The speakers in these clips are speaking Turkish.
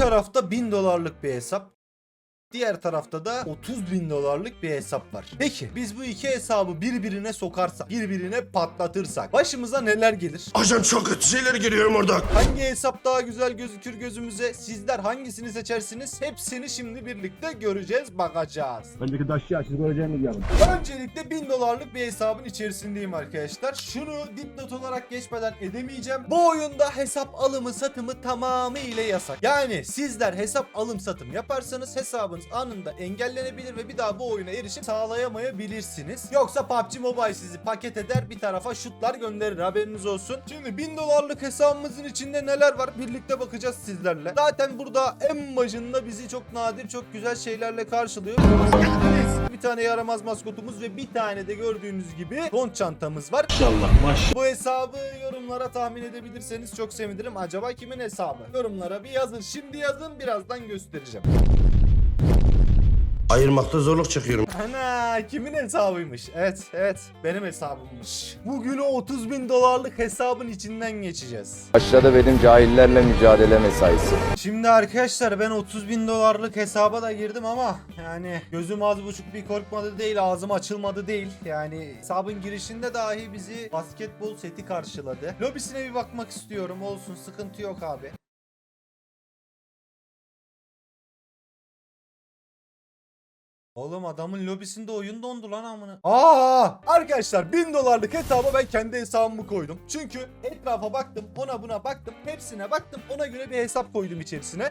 tarafta 1000 dolarlık bir hesap. Diğer tarafta da 30 bin dolarlık bir hesap var. Peki biz bu iki hesabı birbirine sokarsak, birbirine patlatırsak başımıza neler gelir? Ajan çok kötü şeyler geliyor orada. Hangi hesap daha güzel gözükür gözümüze? Sizler hangisini seçersiniz? Hepsini şimdi birlikte göreceğiz, bakacağız. Önceki daşçı açız göreceğimi diyorum. Öncelikle 1000 dolarlık bir hesabın içerisindeyim arkadaşlar. Şunu dipnot olarak geçmeden edemeyeceğim. Bu oyunda hesap alımı satımı tamamıyla yasak. Yani sizler hesap alım satım yaparsanız hesabınız anında engellenebilir ve bir daha bu oyuna erişim sağlayamayabilirsiniz. Yoksa PUBG Mobile sizi paket eder bir tarafa şutlar gönderir haberiniz olsun. Şimdi 1000 dolarlık hesabımızın içinde neler var birlikte bakacağız sizlerle. Zaten burada en başında bizi çok nadir çok güzel şeylerle karşılıyor. Bir tane yaramaz maskotumuz ve bir tane de gördüğünüz gibi don çantamız var. İnşallah maş. Bu hesabı yorumlara tahmin edebilirseniz çok sevinirim. Acaba kimin hesabı? Yorumlara bir yazın. Şimdi yazın birazdan göstereceğim. Ayırmakta zorluk çekiyorum. Ana kimin hesabıymış? Evet evet benim hesabımmış. Bugün o 30 bin dolarlık hesabın içinden geçeceğiz. Aşağıda benim cahillerle mücadele mesaisi. Şimdi arkadaşlar ben 30 bin dolarlık hesaba da girdim ama yani gözüm az buçuk bir korkmadı değil ağzım açılmadı değil. Yani hesabın girişinde dahi bizi basketbol seti karşıladı. Lobisine bir bakmak istiyorum olsun sıkıntı yok abi. Oğlum adamın lobisinde oyun dondu lan amına. Aa! Arkadaşlar 1000 dolarlık hesaba ben kendi hesabımı koydum. Çünkü etrafa baktım, ona buna baktım, hepsine baktım. Ona göre bir hesap koydum içerisine.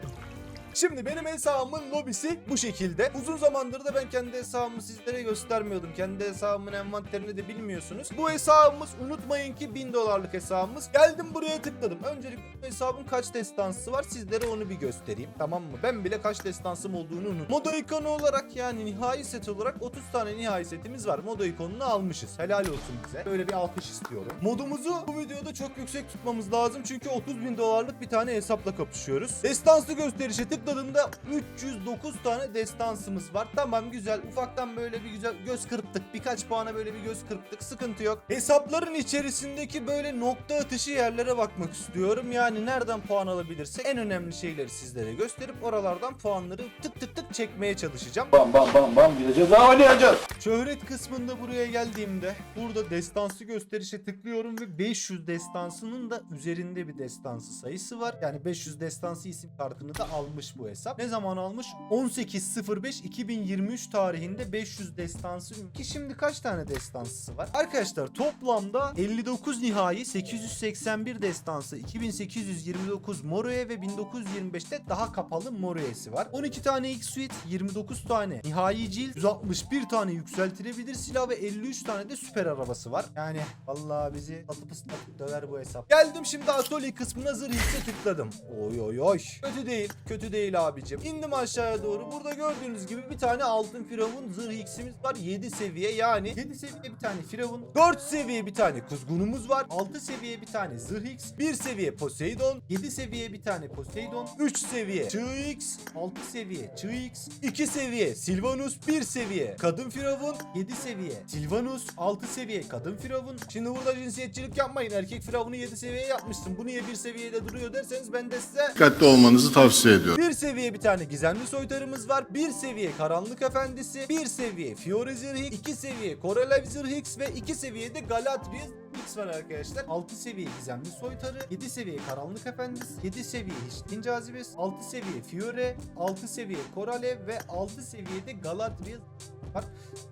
Şimdi benim hesabımın lobisi bu şekilde. Uzun zamandır da ben kendi hesabımı sizlere göstermiyordum. Kendi hesabımın envanterini de bilmiyorsunuz. Bu hesabımız unutmayın ki 1000 dolarlık hesabımız. Geldim buraya tıkladım. Öncelikle bu hesabın kaç destansı var sizlere onu bir göstereyim. Tamam mı? Ben bile kaç destansım olduğunu unut. Modo ikonu olarak yani nihai set olarak 30 tane nihai setimiz var. Modo ikonunu almışız. Helal olsun bize. Böyle bir alkış istiyorum. Modumuzu bu videoda çok yüksek tutmamız lazım. Çünkü 30 bin dolarlık bir tane hesapla kapışıyoruz. Destansı gösterişe tıkladığımda 309 tane destansımız var. Tamam güzel. Ufaktan böyle bir güzel göz kırptık. Birkaç puana böyle bir göz kırptık. Sıkıntı yok. Hesapların içerisindeki böyle nokta atışı yerlere bakmak istiyorum. Yani nereden puan alabilirsek en önemli şeyleri sizlere gösterip oralardan puanları tık tık tık çekmeye çalışacağım. Bam bam bam bam gideceğiz daha oynayacağız. Şöhret kısmında buraya geldiğimde burada destansı gösterişe tıklıyorum ve 500 destansının da üzerinde bir destansı sayısı var. Yani 500 destansı isim kartını da almış bu hesap. Ne zaman almış? 18.05.2023 tarihinde 500 destansı ki şimdi kaç tane destansısı var? Arkadaşlar toplamda 59 nihai 881 destansı 2829 Moroe ve 1925'te daha kapalı Moroe'si var. 12 tane X-Suite 29 tane nihai cilt 161 tane yükseltilebilir silah ve 53 tane de süper arabası var. Yani vallahi bizi atıp ıslatıp döver bu hesap. Geldim şimdi Atoli kısmına zırh X'e tıkladım. Oy oy oy. Kötü değil. Kötü değil abicim. İndim aşağıya doğru. Burada gördüğünüz gibi bir tane altın firavun zırh X'imiz var. 7 seviye yani. 7 seviye bir tane firavun. 4 seviye bir tane kuzgunumuz var. 6 seviye bir tane zırh X. 1 seviye Poseidon. 7 seviye bir tane Poseidon. 3 seviye Çığ X. 6 seviye Çığ X. 2 seviye Silvanus. 1 seviye kadın firavun. 7 seviye Silvanus. 6 seviye kadın firavun. Şimdi burada cinsiyetçilik yapmayın. Erkek firavunu 7 seviyeye yapmışsın. Bu niye 1 seviyede duruyor derseniz ben de size dikkatli olmanızı tavsiye ediyorum. Bir seviye bir tane gizemli soytarımız var. Bir seviye karanlık efendisi. Bir seviye Fiore Zırhix. iki seviye Korelev Zırhix ve iki seviyede Galadriel X var arkadaşlar. 6 seviye gizemli soytarı, 7 seviye karanlık efendisi, 7 seviye hiçliğin cazibesi, 6 seviye Fiore, 6 seviye Koralev ve 6 seviyede Galadriel var.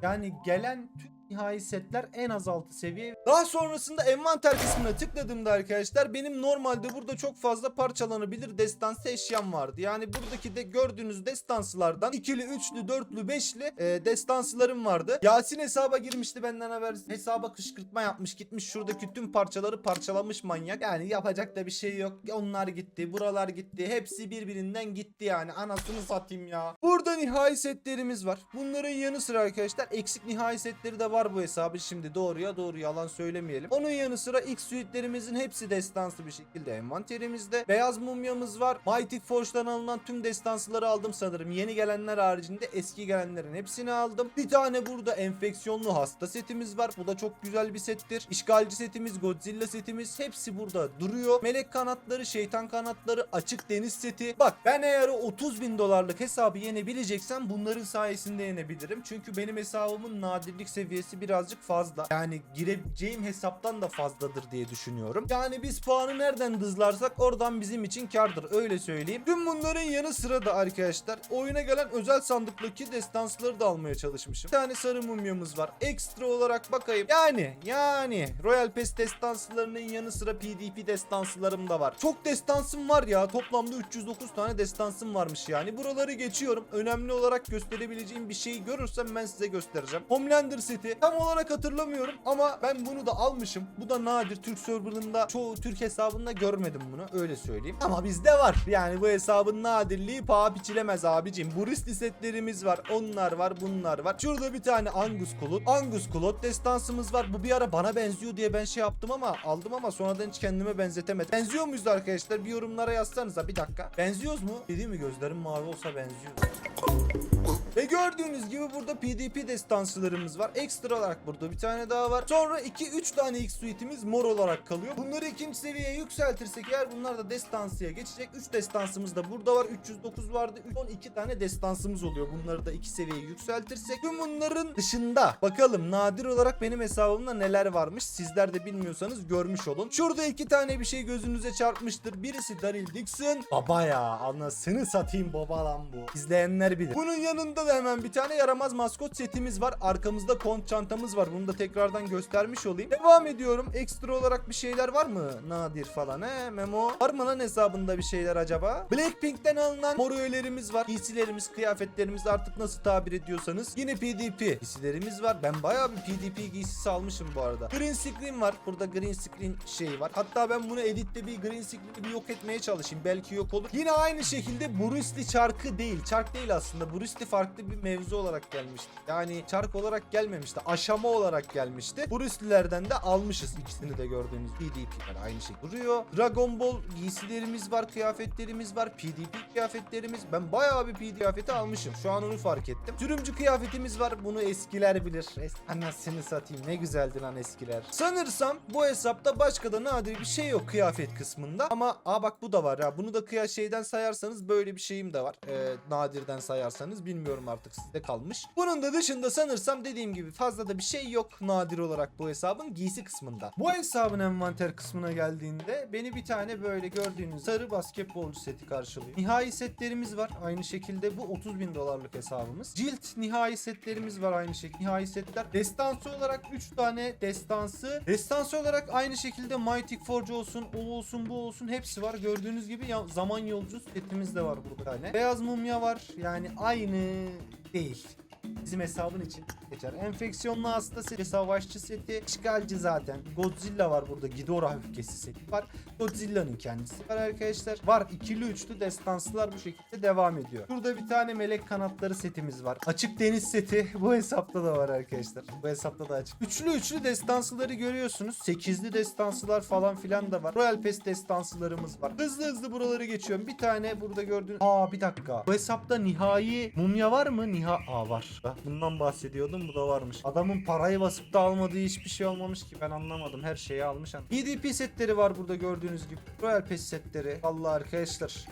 Yani gelen tüm nihai setler en az 6 seviye. Daha sonrasında envanter kısmına tıkladığımda arkadaşlar benim normalde burada çok fazla parçalanabilir destansı eşyam vardı. Yani buradaki de gördüğünüz destansılardan ikili, üçlü, dörtlü, beşli e, destansılarım vardı. Yasin hesaba girmişti benden haber. Hesaba kışkırtma yapmış gitmiş şuradaki tüm parçaları parçalamış manyak. Yani yapacak da bir şey yok. Onlar gitti, buralar gitti. Hepsi birbirinden gitti yani. Anasını satayım ya. Burada nihai setlerimiz var. Bunların yanı sıra arkadaşlar eksik nihai setleri de var var bu hesabı şimdi doğruya doğru yalan söylemeyelim. Onun yanı sıra X suitlerimizin hepsi destansı bir şekilde envanterimizde. Beyaz mumyamız var. Mighty Forge'dan alınan tüm destansıları aldım sanırım. Yeni gelenler haricinde eski gelenlerin hepsini aldım. Bir tane burada enfeksiyonlu hasta setimiz var. Bu da çok güzel bir settir. İşgalci setimiz, Godzilla setimiz hepsi burada duruyor. Melek kanatları, şeytan kanatları, açık deniz seti. Bak ben eğer o 30 bin dolarlık hesabı yenebileceksem bunların sayesinde yenebilirim. Çünkü benim hesabımın nadirlik seviyesi birazcık fazla. Yani gireceğim hesaptan da fazladır diye düşünüyorum. Yani biz puanı nereden hızlarsak oradan bizim için kardır öyle söyleyeyim. Tüm bunların yanı sıra da arkadaşlar oyuna gelen özel sandıktaki destansları da almaya çalışmışım. Bir tane sarı mumyamız var. Ekstra olarak bakayım. Yani yani Royal Pass destansılarının yanı sıra PDP destansılarım da var. Çok destansım var ya. Toplamda 309 tane destansım varmış yani. Buraları geçiyorum. Önemli olarak gösterebileceğim bir şeyi görürsem ben size göstereceğim. Homelander seti. Tam olarak hatırlamıyorum ama ben bunu da almışım. Bu da nadir. Türk serverında çoğu Türk hesabında görmedim bunu. Öyle söyleyeyim. Ama bizde var. Yani bu hesabın nadirliği paha biçilemez abicim. Bu riskli setlerimiz var. Onlar var. Bunlar var. Şurada bir tane Angus Kulut. Angus Kulut destansımız var. Bu bir ara bana benziyor diye ben şey yaptım ama aldım ama sonradan hiç kendime benzetemedim. Benziyor muyuz arkadaşlar? Bir yorumlara yazsanıza bir dakika. Benziyoruz mu? Dediğim mi gözlerim mavi olsa benziyor. Gördüğünüz gibi burada PDP destansılarımız var. Ekstra olarak burada bir tane daha var. Sonra 2-3 tane X suite'imiz mor olarak kalıyor. Bunları ikinci seviyeye yükseltirsek eğer bunlar da destansıya geçecek. 3 destansımız da burada var. 309 vardı. 12 tane destansımız oluyor. Bunları da 2 seviyeye yükseltirsek. Tüm bunların dışında bakalım nadir olarak benim hesabımda neler varmış. Sizler de bilmiyorsanız görmüş olun. Şurada iki tane bir şey gözünüze çarpmıştır. Birisi Daryl Dixon. Baba ya anasını satayım baba lan bu. İzleyenler bilir. Bunun yanında da hemen bir tane yaramaz maskot setimiz var. Arkamızda kont çantamız var. Bunu da tekrardan göstermiş olayım. Devam ediyorum. Ekstra olarak bir şeyler var mı? Nadir falan he Memo. Var mı lan hesabında bir şeyler acaba? Blackpink'ten alınan mor öğelerimiz var. Giysilerimiz, kıyafetlerimiz artık nasıl tabir ediyorsanız. Yine PDP giysilerimiz var. Ben bayağı bir PDP giysisi almışım bu arada. Green screen var. Burada green screen şey var. Hatta ben bunu editte bir green screen'i bir yok etmeye çalışayım. Belki yok olur. Yine aynı şekilde Bruce Lee çarkı değil. Çark değil aslında. Bruce Lee farklı bir mevzu olarak gelmişti. Yani çark olarak gelmemişti. Aşama olarak gelmişti. Bruce Lee'lerden de almışız. ikisini de gördüğünüz PDP'ler aynı şey duruyor. Dragon Ball giysilerimiz var, kıyafetlerimiz var. PDP kıyafetlerimiz. Ben bayağı bir PD kıyafeti almışım. Şu an onu fark ettim. Sürümcü kıyafetimiz var. Bunu eskiler bilir. Es Anasını satayım. Ne güzeldi lan eskiler. Sanırsam bu hesapta başka da nadir bir şey yok kıyafet kısmında. Ama aa bak bu da var ya. Bunu da kıya şeyden sayarsanız böyle bir şeyim de var. Ee, nadirden sayarsanız bilmiyorum artık sizde kalmış. Bunun da dışında sanırsam dediğim gibi fazla da bir şey yok nadir olarak bu hesabın giysi kısmında. Bu hesabın envanter kısmına geldiğinde beni bir tane böyle gördüğünüz sarı basketbolcu seti karşılıyor. Nihai setlerimiz var. Aynı şekilde bu 30 bin dolarlık hesabımız. Cilt nihai setlerimiz var aynı şekilde. Nihai setler. Destansı olarak 3 tane destansı. Destansı olarak aynı şekilde Mighty Forge olsun, o olsun, bu olsun hepsi var. Gördüğünüz gibi zaman yolcu setimiz de var burada tane. Beyaz mumya var. Yani aynı değil. Bizim hesabın için geçer. Enfeksiyonlu hasta seti, savaşçı seti, işgalci zaten. Godzilla var burada. Ghidorah öfkesi seti var. Godzilla'nın kendisi var arkadaşlar. Var ikili üçlü destansılar bu şekilde devam ediyor. Burada bir tane melek kanatları setimiz var. Açık deniz seti bu hesapta da var arkadaşlar. Bu hesapta da açık. Üçlü üçlü destansıları görüyorsunuz. Sekizli destansılar falan filan da var. Royal Pass destansılarımız var. Hızlı hızlı buraları geçiyorum. Bir tane burada gördüğünüz... Aa bir dakika. Bu hesapta nihai mumya var mı? Niha... Aa var. Bundan bahsediyordum. Bu da varmış. Adamın parayı basıp da almadığı hiçbir şey olmamış ki. Ben anlamadım. Her şeyi almış. EDP setleri var burada gördüğünüz gibi. Royal Pass setleri. Allah arkadaşlar.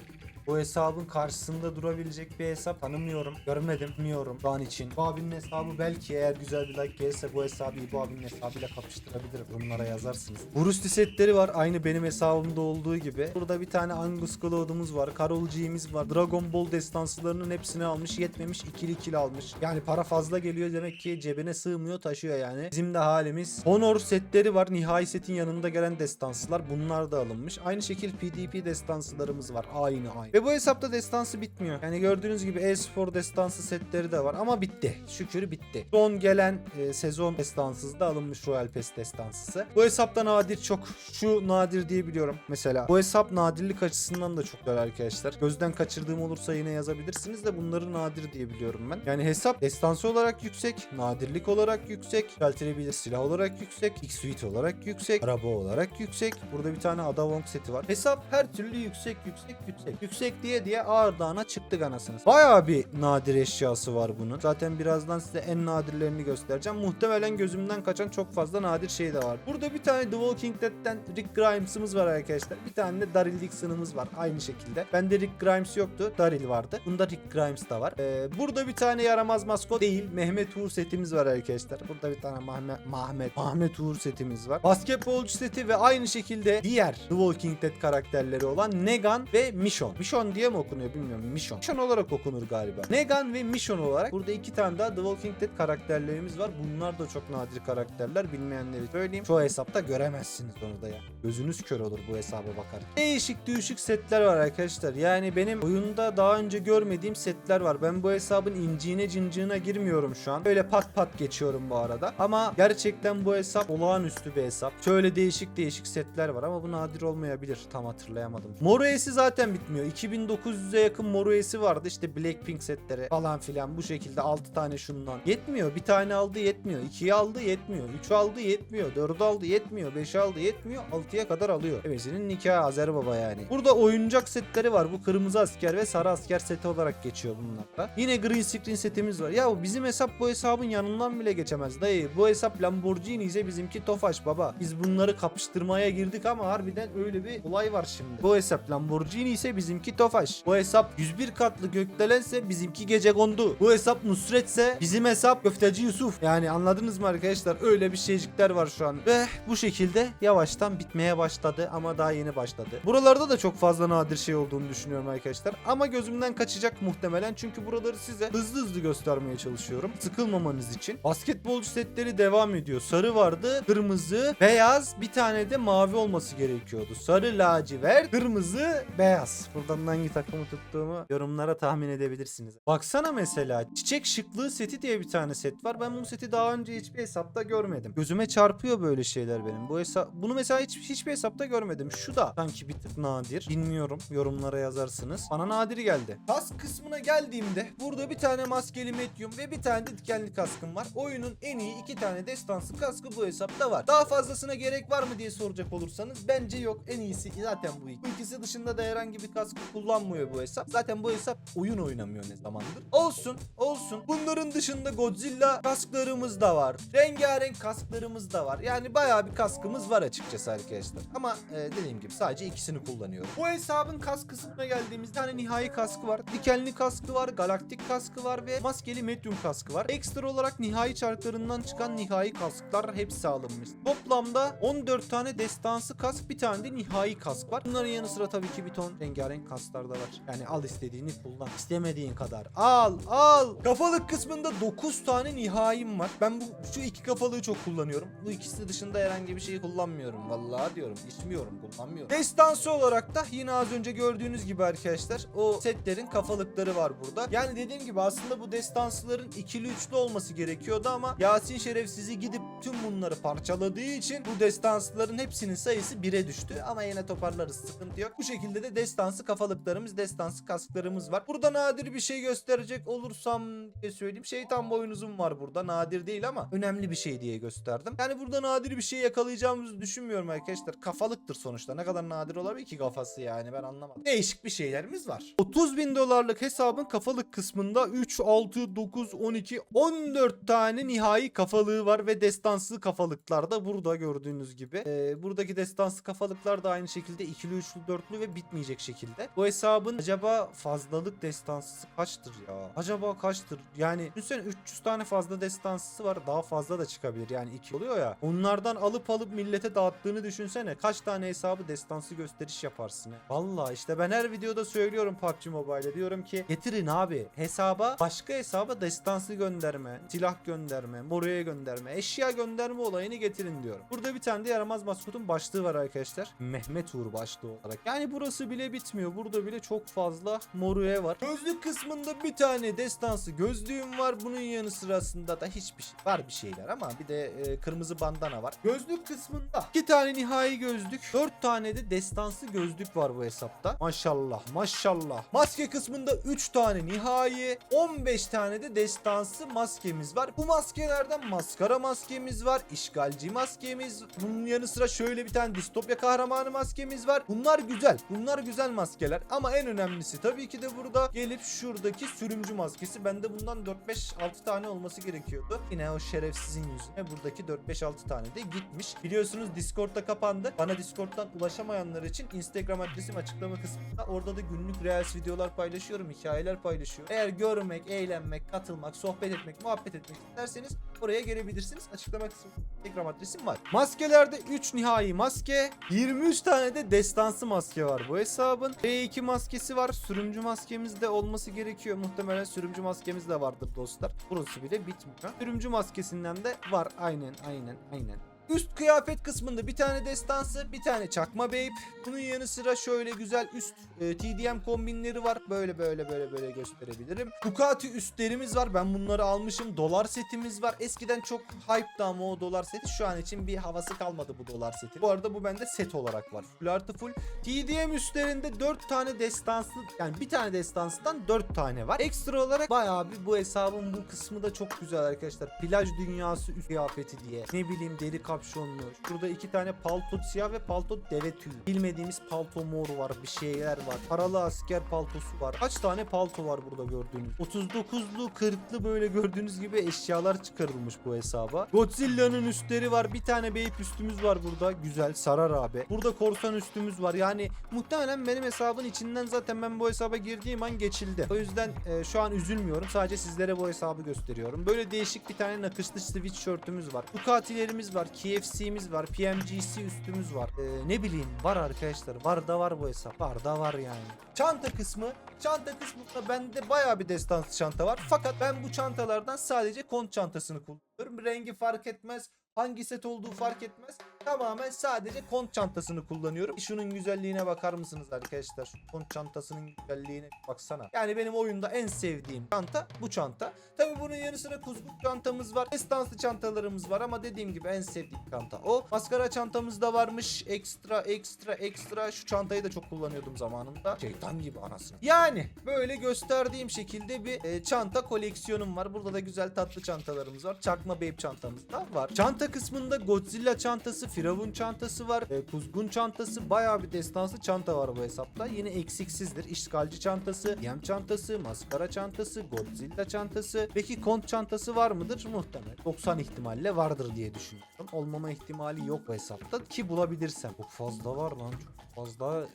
Bu hesabın karşısında durabilecek bir hesap tanımıyorum. Görmedim, bilmiyorum şu an için. Bu abinin hesabı belki eğer güzel bir like gelirse bu hesabı bu abinin hesabıyla kapıştırabilirim. Bunlara yazarsınız. Bruce setleri var. Aynı benim hesabımda olduğu gibi. Burada bir tane Angus Cloud'umuz var. Karol G'miz var. Dragon Ball destansılarının hepsini almış. Yetmemiş. ikili ikili almış. Yani para fazla geliyor demek ki cebine sığmıyor taşıyor yani. Bizim de halimiz. Honor setleri var. Nihai setin yanında gelen destansılar. Bunlar da alınmış. Aynı şekil PDP destansılarımız var. Aynı aynı. Ve bu hesapta destansı bitmiyor. Yani gördüğünüz gibi e-spor destansı setleri de var ama bitti. Şükür bitti. Son gelen e, sezon destansız da alınmış Royal Pass destansısı. Bu hesapta nadir çok. Şu nadir diye biliyorum mesela. Bu hesap nadirlik açısından da çok güzel arkadaşlar. Gözden kaçırdığım olursa yine yazabilirsiniz de bunları nadir diye biliyorum ben. Yani hesap destansı olarak yüksek, nadirlik olarak yüksek, yükseltilebilir silah olarak yüksek, X-Suite olarak yüksek, araba olarak yüksek. Burada bir tane Adavong seti var. Hesap her türlü yüksek, yüksek, yüksek. Yüksek diye diye ağır dağına çıktık anasınız. Bayağı bir nadir eşyası var bunun. Zaten birazdan size en nadirlerini göstereceğim. Muhtemelen gözümden kaçan çok fazla nadir şey de var. Burada bir tane The Walking Dead'ten Rick Grimes'ımız var arkadaşlar. Bir tane de Daryl Dixon'ımız var aynı şekilde. Bende Rick Grimes yoktu. Daryl vardı. Bunda Rick Grimes da var. Ee, burada bir tane yaramaz maskot değil. Mehmet Uğur setimiz var arkadaşlar. Burada bir tane Mahmet Mahmet Mahmet Uğur setimiz var. Basketbolcu seti ve aynı şekilde diğer The Walking Dead karakterleri olan Negan ve Michonne. Michonne diye mi okunuyor bilmiyorum. Michonne. Michonne olarak okunur galiba. Negan ve Michonne olarak burada iki tane daha The Walking Dead karakterlerimiz var. Bunlar da çok nadir karakterler. Bilmeyenleri söyleyeyim. Çoğu hesapta göremezsiniz onu da ya. Gözünüz kör olur bu hesaba bakarken. Değişik değişik setler var arkadaşlar. Yani benim oyunda daha önce görmediğim setler var. Ben bu hesabın inciğine cincığına girmiyorum şu an. Böyle pat pat geçiyorum bu arada. Ama gerçekten bu hesap olağanüstü bir hesap. Şöyle değişik değişik setler var ama bu nadir olmayabilir. Tam hatırlayamadım. Moruesi zaten bitmiyor. 2900'e yakın Moruesi vardı. İşte Blackpink setleri falan filan bu şekilde 6 tane şundan. Yetmiyor. Bir tane aldı yetmiyor. 2'yi aldı yetmiyor. 3 aldı yetmiyor. 4 aldı yetmiyor. 5 aldı yetmiyor. 6'ya kadar alıyor. Ebesinin nikahı Azer Baba yani. Burada oyuncak setleri var. Bu kırmızı asker ve sarı asker seti olarak geçiyor bunlar da. Yine green screen setimiz var. Ya bizim hesap bu hesabın yanından bile geçemez dayı. Bu hesap Lamborghini ise bizimki Tofaş baba. Biz bunları kapıştırmaya girdik ama harbiden öyle bir olay var şimdi. Bu hesap Lamborghini ise bizimki Tofaş. Bu hesap 101 katlı gökdelense bizimki gece kondu. Bu hesap Nusret'se bizim hesap köfteci Yusuf. Yani anladınız mı arkadaşlar? Öyle bir şeycikler var şu an. Ve bu şekilde yavaştan bitmeye başladı ama daha yeni başladı. Buralarda da çok fazla nadir şey olduğunu düşünüyorum arkadaşlar. Ama gözümden kaçacak muhtemelen çünkü buraları size hızlı hızlı göstermeye çalışıyorum. Sıkılmamanız için. Basketbolcu setleri devam ediyor. Sarı vardı, kırmızı, beyaz, bir tane de mavi olması gerekiyordu. Sarı, lacivert, kırmızı, beyaz. Buradan hangi takımı tuttuğumu yorumlara tahmin edebilirsiniz. Baksana mesela çiçek şıklığı seti diye bir tane set var. Ben bu seti daha önce hiçbir hesapta görmedim. Gözüme çarpıyor böyle şeyler benim. Bu hesap bunu mesela hiç hiçbir hesapta görmedim. Şu da sanki bir tık nadir. Bilmiyorum. Yorumlara yazarsınız. Bana nadir geldi. Kask kısmına geldiğimde burada bir tane maskeli medium ve bir tane de dikenli kaskım var. Oyunun en iyi iki tane destansı kaskı bu hesapta var. Daha fazlasına gerek var mı diye soracak olursanız bence yok. En iyisi zaten bu iki. Bu ikisi dışında da herhangi bir kaskı kullanmıyor bu hesap. Zaten bu hesap oyun oynamıyor ne zamandır. Olsun, olsun. Bunların dışında Godzilla kasklarımız da var. Rengarenk kasklarımız da var. Yani bayağı bir kaskımız var açıkçası arkadaşlar. Ama e, dediğim gibi sadece ikisini kullanıyorum. Bu hesabın kask kısmına geldiğimizde tane nihai kaskı var. Dikenli kaskı var, galaktik kaskı var ve maskeli medium kaskı var. Ekstra olarak nihai çarklarından çıkan nihai kasklar hepsi alınmış. Toplamda 14 tane destansı kask, bir tane de nihai kask var. Bunların yanı sıra tabii ki bir ton rengarenk kasklar da var. Yani al istediğini kullan. İstemediğin kadar. Al, al. Kafalık kısmında 9 tane nihaim var. Ben bu şu iki kafalığı çok kullanıyorum. Bu ikisi dışında herhangi bir şeyi kullanmıyorum. Vallahi diyorum. içmiyorum, kullanmıyorum. Destansı olarak da yine az önce gördüğünüz gibi arkadaşlar o setlerin kafalıkları var burada. Yani dediğim gibi aslında bu destansıların ikili üçlü olması gerekiyordu ama Yasin şerefsizi gidip tüm bunları parçaladığı için bu destansıların hepsinin sayısı 1'e düştü. Ama yine toparlarız sıkıntı yok. Bu şekilde de destansı kafalıklarımız, destansı kasklarımız var. Burada nadir bir şey gösterecek olursam diye söyleyeyim. Şeytan boynuzum var burada. Nadir değil ama önemli bir şey diye gösterdim. Yani burada nadir bir şey yakalayacağımızı düşünmüyorum arkadaşlar. Kafalıktır sonuçta. Ne kadar nadir olabilir ki kafası yani ben anlamadım. Değişik bir şeylerimiz var. 30 bin dolarlık hesabın kafalık kısmında 3, 6, 9, 12, 14 tane nihai kafalığı var ve destanslı kafalıklar da burada gördüğünüz gibi. Ee, buradaki destanslı kafalıklar da aynı şekilde ikili, üçlü, dörtlü ve bitmeyecek şekilde. Bu hesabın acaba fazlalık destansısı kaçtır ya? Acaba kaçtır? Yani düşünsene 300 tane fazla destansısı var. Daha fazla da çıkabilir. Yani iki oluyor ya. Onlardan alıp alıp millete dağıttığını düşün düşünsene kaç tane hesabı destansı gösteriş yaparsın ya. Valla işte ben her videoda söylüyorum PUBG Mobile'e diyorum ki getirin abi hesaba başka hesaba destansı gönderme, silah gönderme, moruya gönderme, eşya gönderme olayını getirin diyorum. Burada bir tane de yaramaz maskotun başlığı var arkadaşlar. Mehmet Uğur başlığı olarak. Yani burası bile bitmiyor. Burada bile çok fazla moruya var. Gözlük kısmında bir tane destansı gözlüğüm var. Bunun yanı sırasında da hiçbir şey var bir şeyler ama bir de e, kırmızı bandana var. Gözlük kısmında iki tane nihai gözlük, dört tane de destansı gözlük var bu hesapta. Maşallah maşallah. Maske kısmında 3 tane nihai, 15 tane de destansı maskemiz var. Bu maskelerden maskara maskemiz var, işgalci maskemiz. Bunun yanı sıra şöyle bir tane distopya kahramanı maskemiz var. Bunlar güzel. Bunlar güzel maskeler ama en önemlisi tabii ki de burada gelip şuradaki sürümcü maskesi. Bende bundan 4-5-6 tane olması gerekiyordu. Yine o şerefsizin yüzüne buradaki 4-5-6 tane de gitmiş. Biliyorsunuz Discord'da kapandı. Bana Discord'dan ulaşamayanlar için Instagram adresim açıklama kısmında. Orada da günlük Reels videolar paylaşıyorum, hikayeler paylaşıyorum. Eğer görmek, eğlenmek, katılmak, sohbet etmek, muhabbet etmek isterseniz oraya gelebilirsiniz. Açıklama kısmında Instagram adresim var. Maskelerde 3 nihai maske, 23 tane de destansı maske var bu hesabın. B2 maskesi var. Sürümcü maskemiz de olması gerekiyor. Muhtemelen sürümcü maskemiz de vardır dostlar. Burası bile bitmiyor. Sürümcü maskesinden de var. Aynen aynen aynen. Üst kıyafet kısmında bir tane destansı, bir tane çakma babe. Bunun yanı sıra şöyle güzel üst e, TDM kombinleri var. Böyle böyle böyle böyle gösterebilirim. Ducati üstlerimiz var. Ben bunları almışım. Dolar setimiz var. Eskiden çok hype'dı ama o dolar seti şu an için bir havası kalmadı bu dolar seti. Bu arada bu bende set olarak var. Full artı full. TDM üstlerinde 4 tane destansı yani bir tane destansıdan 4 tane var. Ekstra olarak bayağı bir bu hesabın bu kısmı da çok güzel arkadaşlar. Plaj dünyası üst kıyafeti diye. Ne bileyim deri kapşonlu. Şurada iki tane palto siyah ve palto deve tüyü. Bilmediğimiz palto mor var. Bir şeyler var. Paralı asker paltosu var. Kaç tane palto var burada gördüğünüz. 39'lu 40'lı böyle gördüğünüz gibi eşyalar çıkarılmış bu hesaba. Godzilla'nın üstleri var. Bir tane beyip üstümüz var burada. Güzel sarar abi. Burada korsan üstümüz var. Yani muhtemelen benim hesabın içinden zaten ben bu hesaba girdiğim an geçildi. O yüzden e, şu an üzülmüyorum. Sadece sizlere bu hesabı gösteriyorum. Böyle değişik bir tane nakışlı sweatshirt'ümüz var. Ducati'lerimiz var. KFC'miz var. PMGC üstümüz var. E, ne bileyim var arkadaşlar. Var da var bu hesap. Var da var yani. Çanta kısmı. Çanta kısmında bende bayağı bir destansı çanta var. Fakat ben bu çantalardan sadece kont çantasını kullanıyorum. Rengi fark etmez. Hangi set olduğu fark etmez. Tamamen sadece kont çantasını kullanıyorum. Şunun güzelliğine bakar mısınız arkadaşlar? Şu kont çantasının güzelliğine baksana. Yani benim oyunda en sevdiğim çanta bu çanta. Tabi bunun yanı sıra kuzgun çantamız var. Estanslı çantalarımız var ama dediğim gibi en sevdiğim çanta o. Maskara çantamız da varmış. Ekstra ekstra ekstra. Şu çantayı da çok kullanıyordum zamanında. Şeytan gibi anasını. Yani böyle gösterdiğim şekilde bir e, çanta koleksiyonum var. Burada da güzel tatlı çantalarımız var. Çakma babe çantamız da var. Çanta kısmında Godzilla çantası, Firavun çantası var. E, kuzgun çantası bayağı bir destansı çanta var bu hesapta. Yine eksiksizdir. İşgalci çantası, yem çantası, maskara çantası, Godzilla çantası. Peki kont çantası var mıdır? Muhtemelen. 90 ihtimalle vardır diye düşünüyorum. Olmama ihtimali yok bu hesapta ki bulabilirsem. Çok fazla var lan. Çok fazla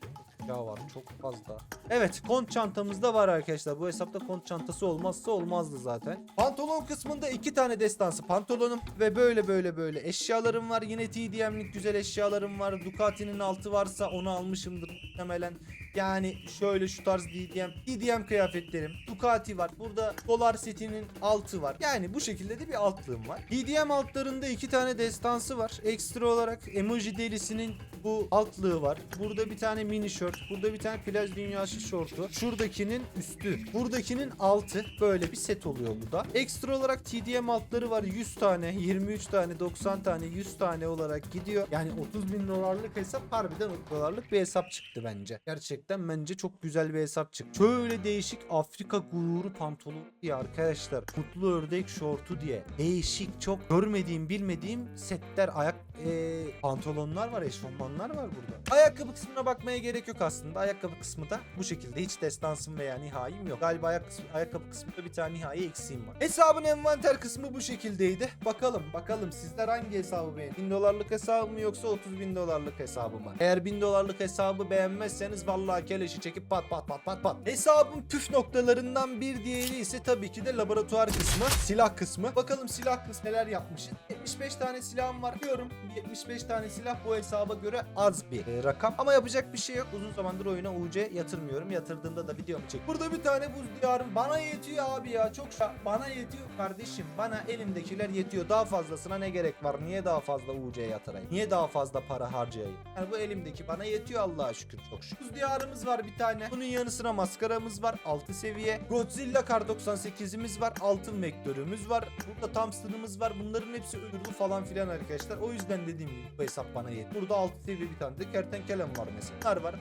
ya var çok fazla. Evet kont çantamız da var arkadaşlar. Bu hesapta kont çantası olmazsa olmazdı zaten. Pantolon kısmında iki tane destansı pantolonum ve böyle böyle böyle eşyalarım var. Yine TDM'lik güzel eşyalarım var. Ducati'nin altı varsa onu almışımdır muhtemelen. Yani şöyle şu tarz DDM, DDM kıyafetlerim. Ducati var. Burada dolar setinin altı var. Yani bu şekilde de bir altlığım var. DDM altlarında iki tane destansı var. Ekstra olarak emoji delisinin bu altlığı var. Burada bir tane mini şort. Burada bir tane plaj dünyası şortu. Şuradakinin üstü. Buradakinin altı. Böyle bir set oluyor bu da. Ekstra olarak TDM altları var. 100 tane, 23 tane, 90 tane, 100 tane olarak gidiyor. Yani 30 bin dolarlık hesap harbiden 30 dolarlık bir hesap çıktı bence. Gerçekten bence çok güzel bir hesap çıktı. Şöyle değişik Afrika gururu pantolon diye arkadaşlar. Mutlu ördek şortu diye. Değişik çok görmediğim bilmediğim setler ayak e, pantolonlar var eşofmanlar var burada. Ayakkabı kısmına bakmaya gerek yok aslında. Ayakkabı kısmı da bu şekilde hiç destansım veya nihayim yok. Galiba ayak kısmı, ayakkabı kısmında bir tane nihai eksiğim var. Hesabın envanter kısmı bu şekildeydi. Bakalım bakalım sizler hangi hesabı beğendiniz? 1000 dolarlık hesabı mı yoksa 30 bin dolarlık hesabı mı? Eğer 1000 dolarlık hesabı beğenmezseniz vallahi Vallahi keleşi çekip pat pat pat pat pat. Hesabın püf noktalarından bir diğeri ise tabii ki de laboratuvar kısmı, silah kısmı. Bakalım silah kısmı neler yapmışız. 75 tane silahım var diyorum. 75 tane silah bu hesaba göre az bir e, rakam. Ama yapacak bir şey yok. Uzun zamandır oyuna UC yatırmıyorum. Yatırdığımda da videomu çek. Burada bir tane buz diyarım. Bana yetiyor abi ya. Çok şa- Bana yetiyor kardeşim. Bana elimdekiler yetiyor. Daha fazlasına ne gerek var? Niye daha fazla UC yatırayım? Niye daha fazla para harcayayım? Yani bu elimdeki bana yetiyor Allah'a şükür. Çok şükür. Buz diyarımız var bir tane. Bunun yanı sıra maskaramız var. 6 seviye. Godzilla Kar 98'imiz var. Altın vektörümüz var. Burada Thompson'ımız var. Bunların hepsi ölürlü falan filan arkadaşlar. O yüzden dediğim gibi bu hesap bana yetiyor. Burada 6 seviye bir tane de kertenkelem var mesela. Bunlar var.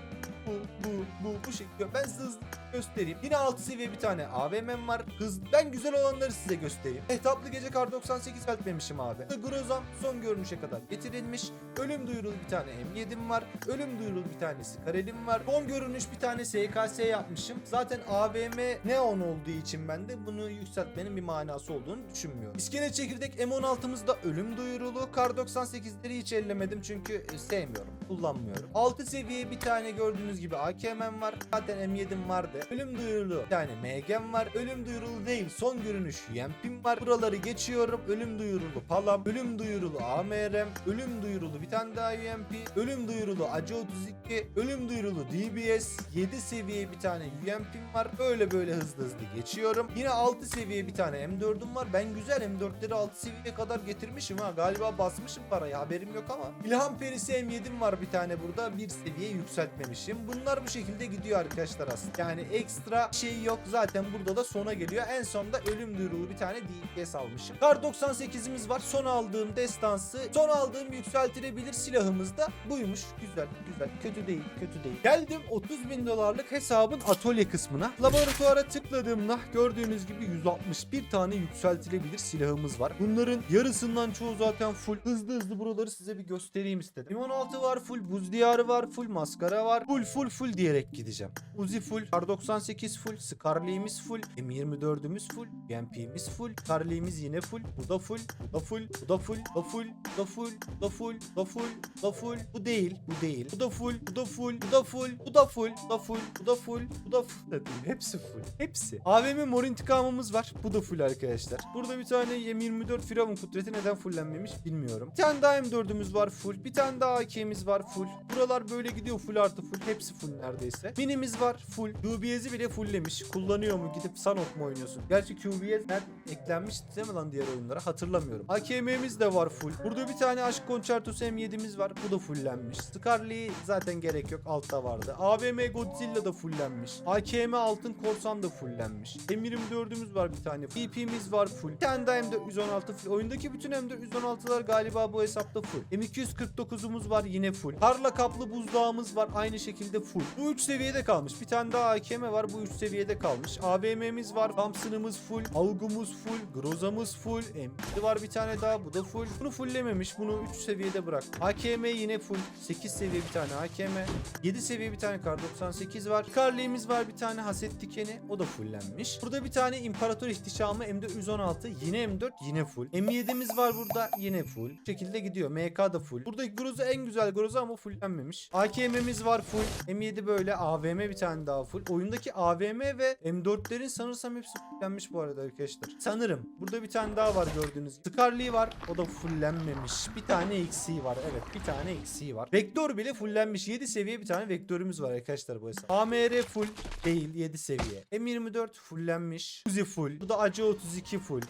Bu, bu, bu, bu şekilde. Ben size hızlı göstereyim. Yine 6 seviye bir tane AVM'm var. Hız, ben güzel olanları size göstereyim. Ehtaplı gece kar 98 kalplemişim abi. Grozam son görünüşe kadar getirilmiş. Ölüm duyurulu bir tane M7'm var. Ölüm duyurulu bir tanesi Karelim var. Son görünüş bir tane SKS yapmışım. Zaten AVM neon olduğu için ben de bunu yükseltmenin bir manası olduğunu düşünmüyorum. İskelet çekirdek M16'mız da ölüm duyurulu. Kar 98'leri hiç ellemedim çünkü e, sevmiyorum. Kullanmıyorum. 6 seviye bir tane gördüğünüz gibi AKM'm var. Zaten M7'm vardı. Ölüm duyurulu tane MG'm var. Ölüm duyurulu değil son görünüş UMP'm var. Buraları geçiyorum. Ölüm duyurulu Palam. Ölüm duyurulu AMR'm. Ölüm duyurulu bir tane daha UMP. Ölüm duyurulu Acı 32. Ölüm duyurulu DBS. 7 seviye bir tane UMP'm var. Böyle böyle hızlı hızlı geçiyorum. Yine 6 seviye bir tane M4'üm var. Ben güzel M4'leri 6 seviyeye kadar getirmişim ha. Galiba basmışım parayı haberim yok ama. İlham Perisi M7'm var bir tane burada. Bir seviye yükseltmemişim. Bunlar bu şekilde gidiyor arkadaşlar aslında. Yani ekstra şey yok. Zaten burada da sona geliyor. En sonda ölüm duyurulu bir tane DPS almışım. Kar 98'imiz var. Son aldığım destansı. Son aldığım yükseltilebilir silahımız da buymuş. Güzel güzel. Kötü değil kötü değil. Geldim 30 bin dolarlık hesabın atölye kısmına. Laboratuvara tıkladığımda gördüğünüz gibi 161 tane yükseltilebilir silahımız var. Bunların yarısından çoğu zaten full. Hızlı hızlı buraları size bir göstereyim istedim. M16 var full. Buz diyarı var full. Maskara var. Full full full diyerek gideceğim. Uzi full. Kar 98 full. Scarlet'imiz full. M24'ümüz full. UMP'miz full. Scarlet'imiz yine full. Bu da full. Bu da full. Bu da full. Bu da full. Bu da full. Bu da full. Bu da full. Bu da full. Bu değil. Bu değil. Bu da full. Bu da full. Bu da full. Bu da full. Bu da full. Bu da full. Bu da full. da değil. Hepsi full. Hepsi. AVM mor intikamımız var. Bu da full arkadaşlar. Burada bir tane M24 Firavun kudreti neden fullenmemiş bilmiyorum. Bir tane daha M4'ümüz var full. Bir tane daha AK'miz var full. Buralar böyle gidiyor full artı full. Hepsi full neredeyse. Minimiz var full. QBS'i bile fulllemiş. Kullanıyor mu? Gidip Sanok mu oynuyorsun? Gerçi QBS ben eklenmiş değil mi lan diğer oyunlara? Hatırlamıyorum. AKM'miz de var full. Burada bir tane Aşk Concerto'su M7'miz var. Bu da fullenmiş. Scarlet'i zaten gerek yok. Altta vardı. AVM Godzilla da fullenmiş. AKM Altın Korsan da fullenmiş. M24'ümüz var bir tane. BP'miz var full. Bir tane daha M416 full. Oyundaki bütün M416'lar galiba bu hesapta full. M249'umuz var yine full. Karla kaplı buzdağımız var aynı şekilde full. Bu 3 seviyede kalmış. Bir tane daha AKM var bu 3 seviyede kalmış. AVM'miz var. Thompson'ımız full. Augumuz full. Groza'mız full. M7 var bir tane daha bu da full. Bunu fulllememiş. Bunu 3 seviyede bırak. AKM yine full. 8 seviye bir tane AKM. 7 seviye bir tane kar 98 var. Karliğimiz var bir tane haset dikeni. O da fullenmiş. Burada bir tane imparator ihtişamı M416 yine M4 yine full. M7'miz var burada yine full. Bu şekilde gidiyor. MK da full. Buradaki Groza en güzel Groza ama fullenmemiş. AKM'miz var full. M7 böyle AVM bir tane daha full. Oyundaki AVM ve M4'lerin sanırsam hepsi fullenmiş bu arada arkadaşlar. Sanırım. Burada bir tane daha var gördüğünüz gibi. Scarlet var. O da fullenmemiş. Bir tane eksiği var. Evet bir tane eksiği var. Vektör bile fullenmiş. 7 seviye bir tane vektörümüz var arkadaşlar bu hesap. AMR full değil 7 seviye. M24 fullenmiş. Uzi full. Bu da Acı 32 full.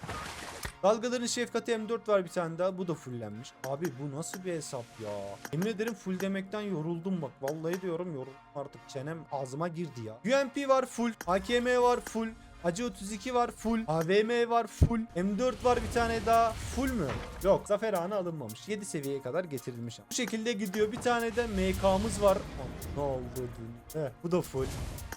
Dalgaların şefkati M4 var bir tane daha. Bu da fullenmiş. Abi bu nasıl bir hesap ya? Yemin ederim full demekten yoruldum bak. Vallahi diyorum yoruldum artık. Çenem ağzıma girdi ya. UMP var full. AKM var full. Acı 32 var full. AVM var full. M4 var bir tane daha. Full mü? Yok. Zafer Ağa'na alınmamış. 7 seviyeye kadar getirilmiş. Bu şekilde gidiyor. Bir tane de MK'mız var. Oh, ne oldu? Heh, bu da full.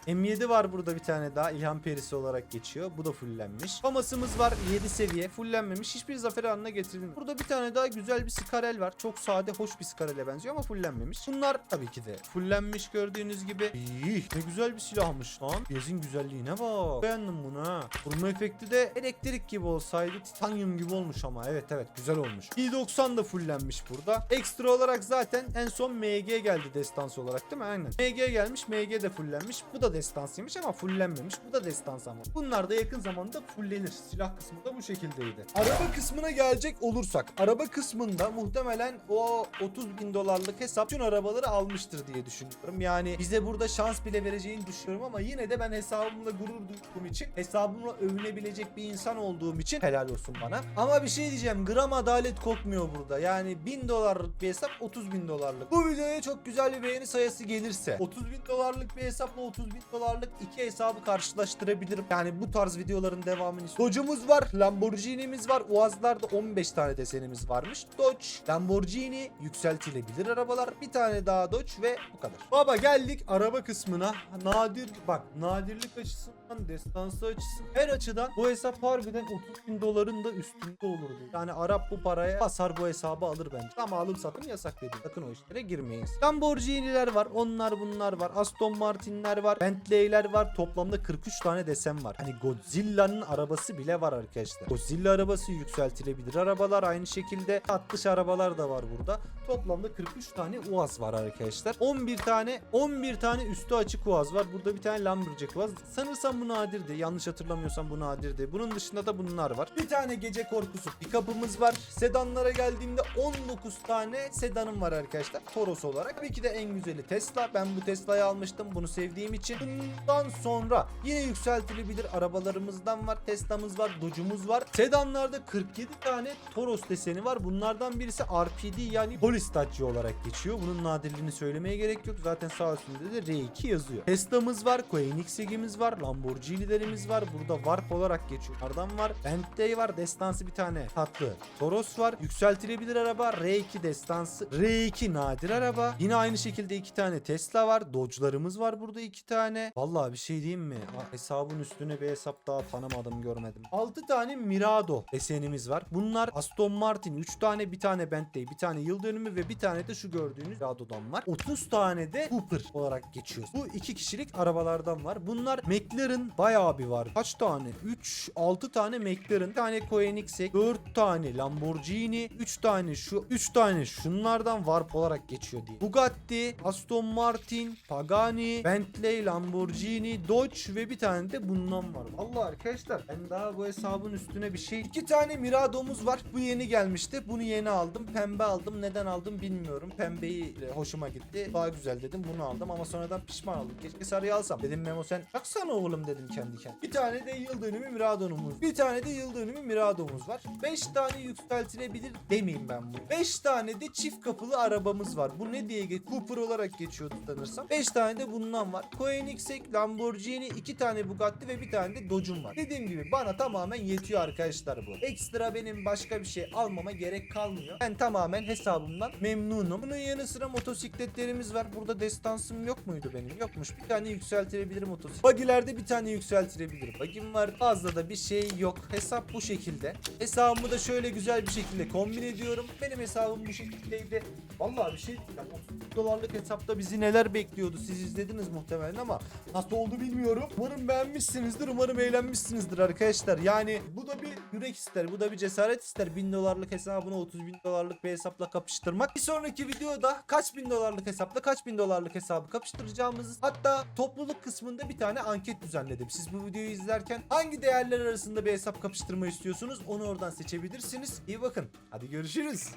M7 var burada bir tane daha. İlham perisi olarak geçiyor. Bu da fullenmiş. Famasımız var 7 seviye. Fullenmemiş. Hiçbir zafer anına getirilmiyor. Burada bir tane daha güzel bir skarel var. Çok sade, hoş bir skarele benziyor ama fullenmemiş. Bunlar tabii ki de fullenmiş gördüğünüz gibi. İyi. Ne güzel bir silahmış lan. Gezin güzelliğine bak. Beğendim bunu ha. Vurma efekti de elektrik gibi olsaydı titanyum gibi olmuş ama. Evet evet güzel olmuş. i90 da fullenmiş burada. Ekstra olarak zaten en son MG geldi destansı olarak değil mi? Aynen. MG gelmiş. MG de fullenmiş. Bu da destansıymış ama fullenmemiş. Bu da destans ama. Bunlar da yakın zamanda fullenir. Silah kısmı da bu şekildeydi. Araba kısmına gelecek olursak. Araba kısmında muhtemelen o 30 bin dolarlık hesap tüm arabaları almıştır diye düşünüyorum. Yani bize burada şans bile vereceğini düşünüyorum ama yine de ben hesabımla gurur duyduğum için hesabımla övünebilecek bir insan olduğum için helal olsun bana. Ama bir şey diyeceğim gram adalet kokmuyor burada. Yani 1000 dolarlık bir hesap 30 bin dolarlık. Bu videoya çok güzel bir beğeni sayısı gelirse 30 bin dolarlık bir hesapla 30 bin dolarlık iki hesabı karşılaştırabilirim. Yani bu tarz videoların devamını. Dodge'umuz var, Lamborghini'miz var. Uaz'larda 15 tane desenimiz varmış. Dodge, Lamborghini, yükseltilebilir arabalar. Bir tane daha Dodge ve bu kadar. Baba geldik araba kısmına. Nadir bak nadirlik açısından, destansı açısından her açıdan bu hesap harbiden 30 bin doların da üstünde olurdu. Yani Arap bu paraya basar bu hesabı alır bence. Ama alım satım yasak dedi. Sakın o işlere girmeyin. Lamborghini'ler var. Onlar bunlar var. Aston Martin'ler var. Bentley'ler var. Toplamda 43 tane desen var. Hani Godzilla'nın arabası bile var arkadaşlar. Godzilla arabası yükseltilebilir arabalar. Aynı şekilde tatlış arabalar da var burada. Toplamda 43 tane UAZ var arkadaşlar. 11 tane 11 tane üstü açık UAZ var. Burada bir tane Lumberjack UAZ. Sanırsam bu nadirdi. Yanlış hatırlamıyorsam bu nadirdi. Bunun dışında da bunlar var. Bir tane gece korkusu pick-up'ımız var. Sedanlara geldiğimde 19 tane sedanım var arkadaşlar. Toros olarak. Tabii ki de en güzeli Tesla. Ben bu Tesla'yı almıştım. Bunu sevdiğim için. Bundan sonra yine yükseltilebilir arabalarımızdan var. Tesla'mız var. Dodge'umuz var. Sedanlarda 47 tane Toros deseni var. Bunlardan birisi RPD yani polis tacı olarak geçiyor. Bunun nadirliğini söylemeye gerek yok. Zaten sağ üstünde de R2 yazıyor. Tesla'mız var. Koenigsegg'imiz var. Lamborghini'lerimiz var. Burada Warp olarak geçiyor. Bunlardan var. Bentley var. Destansı bir tane tatlı. Toros var. Yükseltilebilir araba. R2 destansı. R2 nadir araba. Yine aynı şekilde iki tane Tesla var. Dodge'larımız var burada iki tane. Vallahi bir şey diyeyim mi? Aa, hesabın üstüne bir hesap daha tanımadım görmedim. 6 tane Mirado desenimiz var. Bunlar Aston Martin 3 tane bir tane Bentley bir tane yıl dönümü ve bir tane de şu gördüğünüz Mirado'dan var. 30 tane de Cooper olarak geçiyor. Bu iki kişilik arabalardan var. Bunlar McLaren bayağı bir var. Kaç tane? 3 6 tane McLaren, bir tane Koenigsegg, 4 tane Lamborghini, 3 tane şu 3 tane şunlardan Warp olarak geçiyor diye. Bugatti, Aston Martin, Pagani, Bentley, Lamborghini, Dodge ve bir tane de bundan var. Allah arkadaşlar ben daha bu hesabın üstüne bir şey. İki tane Mirado'muz var. Bu yeni gelmişti. Bunu yeni aldım. Pembe aldım. Neden aldım bilmiyorum. Pembeyi e, hoşuma gitti. Daha güzel dedim. Bunu aldım ama sonradan pişman oldum. Keşke sarıyı alsam. Dedim Memo sen baksana oğlum dedim kendi kendime. Bir tane de yıl dönümü Mirado'muz. Bir tane de yıl dönümü Mirado'muz var. 5 tane yükseltilebilir demeyeyim ben bunu. 5 tane de çift kapılı arabamız var. Bu ne diye ge- Cooper olarak geçiyordu sanırsam. 5 tane de bundan var. Koenigsegg, Lamborghini, 2 tane Bugatti ve bir tane de Dodge'um var. Dediğim gibi bana tamamen yetiyor arkadaşlar bu. Ekstra benim başka bir şey almama gerek kalmıyor. Ben tamamen hesabımdan memnunum. Bunun yanı sıra motosikletlerimiz var. Burada destansım yok muydu benim? Yokmuş. Bir tane yükseltilebilir motosiklet. Bagilerde bir tane yükseltilebilir bagim var. Fazla da bir şey yok. Hesap bu şekilde. Hesabımı da şöyle güzel bir şekilde kombin ediyorum. Benim hesabım bu şekildeydi. Vallahi bir şey diyeceğim. 30 dolarlık hesapta bizi neler bekliyordu siz izlediniz muhtemelen ama nasıl oldu bilmiyorum. Umarım beğenmişsinizdir. Umarım eğlenmişsinizdir arkadaşlar. Yani bu da bir yürek ister. Bu da bir cesaret ister. 1000 dolarlık hesabını 30 bin dolarlık bir hesapla kapıştırmak. Bir sonraki videoda kaç bin dolarlık hesapla kaç bin dolarlık hesabı kapıştıracağımızı hatta topluluk kısmında bir tane anket düzenledim. Siz bu videoyu izlerken hangi değerler arasında bir hesap kapıştırma istiyorsunuz onu oradan seçebilirsiniz. İyi bakın. Hadi görüşürüz.